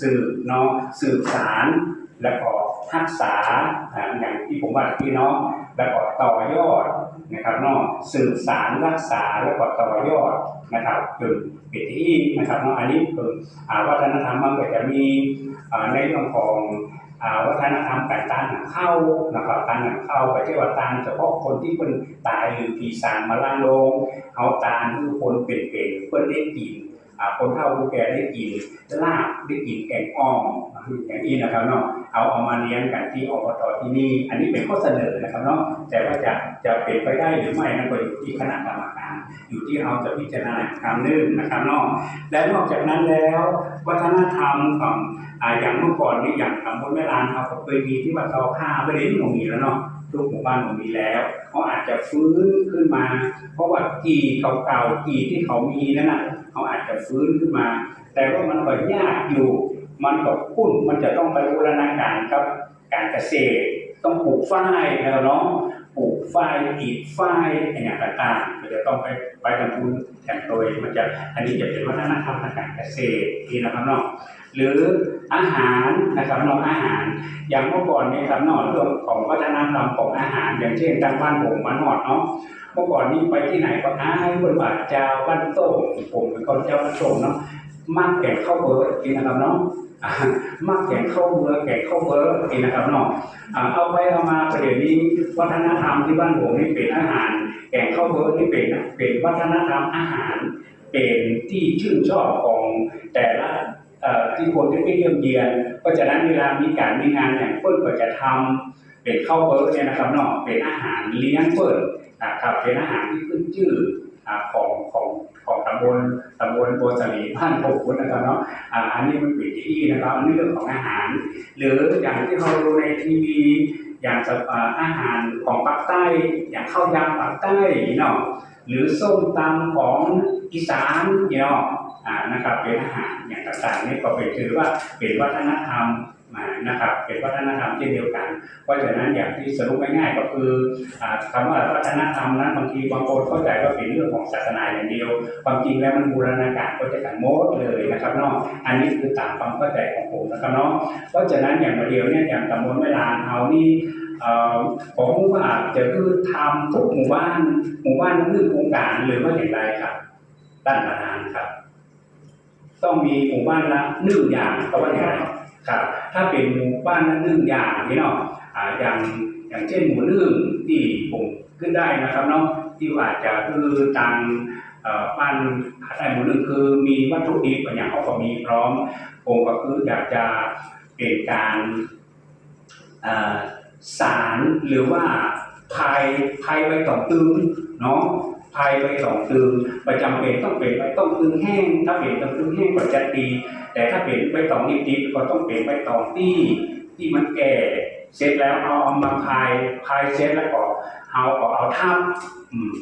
สืบเนาะสืบสารแล้วก็รักษาอย่างที่ผมว่าพี่น้องแล้วก็ต่อยอดนะครับเนาะสืบสารรักษาแล้วก็ต่อยอดนะครับจนเป็นที่นะครับเนาะอันนี้คือวัฒนธรรมมันก็จะมีในเรื่องของวัฒนธรรมการตานหนังเข้านะครับตานหนังเข้าไปที่ว่าตานเฉพาะคนที่เป็นตายหรือผีสางมาล่างลงเอาตาลคือคนเป็นเป็นๆเพื่อนได้กิน คนเฒ่าคนแก่ได้กินลาบได้กินแกงอ่อมอย่างนี้นะครับเนาะเอาเอามาเลี้ยงกันที่อบตที่นี่ อันนี้เป็นข้อเสนอนะครับเนาะแต่ว่าจะจะเป็นไปได้หรือไม่นั่นก็อยู่ที่คณะกรรมการ อยู่ที่เราจะพิจารณาครั้งหนึงนะครับเนาะและนอกจากนั้นแล้ว วัฒนธรรมของอย่างเมื่อก่อนนี่อย่างตำบลแม่ลานเขาก็เคยมีที่ว่าเตาผ้าไม่ได้ที่หมู่มีแล้วเนาะทุกหมู่บ้านหมู่มีแล้วเขาอาจจะฟื้นขึ้นมา เพราะว่ากีเก่าๆกีที่เขามีนั่นน่ะ เขาอาจจะฟื้นขึ้นมา แต่ว่ามันก็ยากอยู่ มันก็พุ่นมันจะต้องไปบูรณาการกับการเกษตร ต้องปลูกฝ้ายนะเนาะ ปลูกฝ้ายอีดฝ้ายอย่างต่างๆมันจะต้องไปไปทำบุญแข่งโดยมันจะอันนี้จะเป็นวัฒนธรรมทางการเกษตรที่นะครับเนาะหรืออาหารนะครับเนาะอาหาร อย่างเมื่อก่อนเนี่ยครับเนาะเรื่องของวัฒนธรรมของอาหาร อย่างเช่นทางบ้านผมมานอดเนาะเมื่อก่อนนี้ไปที่ไหนก็อ้ายบนบาทเจ้าบ้านโต้งผมเป็นคนเจ้าบ้านโต้งเนาะ มักแก่ข้าวเบอร์กินนะครับนาะอ่ามักแก่ข้าวเบอร์แก่ข้าวเบอร์กินนะครับนาะอ่าเอาไปเอามาประเดี๋ยวนี้วัฒนธรรมที่บ้านผมนี่เป็นอาหาร แก่ข้าวเบอร์นี่เป็นเป็นวัฒนธรรมอาหาร เป็นที่ชื่นชอบของแต่ละที่คนที่ไปเยี่ยมเยียน เพราะฉะนั้นเวลามีการมีงานเนี่ยเพิ่นก็จะทำเป็นข้าวเบอร์เนี่ยนะครับเนาะเป็นอาหารเลี้ยงเพิ่นนะครับเป็นอาหารที่ขึ้นชื่อของของของตำบลานโพคุณนะครับเนาะอันนี้มันเป็นที่นะครับอันนี้เรื่องของอาหาร หรืออย่างที่เราดูในทีวีอย่างอาอาหารของภาคใต้ อย่างข้าวยำภาคใต้เนาะหรือส้มตำของอีสานเนาะนะครับเป็นอาหารอย่างต่างๆนี่ก็เป็นถือว่าเป็นวัฒนธรรม มานะครับเป็นวัฒนธรรมเช่นเดียวกัน เพราะฉะนั้นอย่างที่สรุปง่ายๆก็คืออ่าคำว่าวัฒนธรรมนั้นบางทีบางคนเข้าใจว่าเป็นเรื่องของศาสนาอย่างเดียว ความจริงแล้วมันบูรณาการก็จะกันโมดเลยนะครับเนาะอันนี้คือตามความเข้าใจของผมนะครับเนาะเพราะฉะนั้นอย่างมาเดียวเนี่ยอย่างตำบลแม่ลานเอานี่ผมว่าจะคือทำทุกหมู่บ้านหมู่บ้านนั้นคือโครงการหรือว่าอย่างไรครับท่านประธานครับ ต้องมีหมู่บ้านละหนึ่งอย่างเพราะว่าอย่างไรครับ ถ้าเป็นหมู่บ้านละหนึ่งอย่างนี่เนาะอ่าอย่างอย่างเช่นหมู่นึ่งที่ผมขึ้นได้นะครับเนาะที่ว่าจะคือทางบ้านได้หมู่หนึ่งคือมีวัตถุดิบอย่างเขาก็มีพร้อมผมก็คืออยากจะเป็นการสารหรือว่าพายพายใบตองตึงเนาะ ภายไปสองตึงประจำเป็นต้องเป็นไปตองตึงแห้ง ถ้าเป็นต้องตึงแห้งก็จะดีแต่ถ้าเป็นไปตองดิบๆก็ต้องเป็นไปตองที่ที่มันแก่เสร็จแล้วเอาเอามาพายพายเสร็จแล้วก็เอาก็เอาทับอืม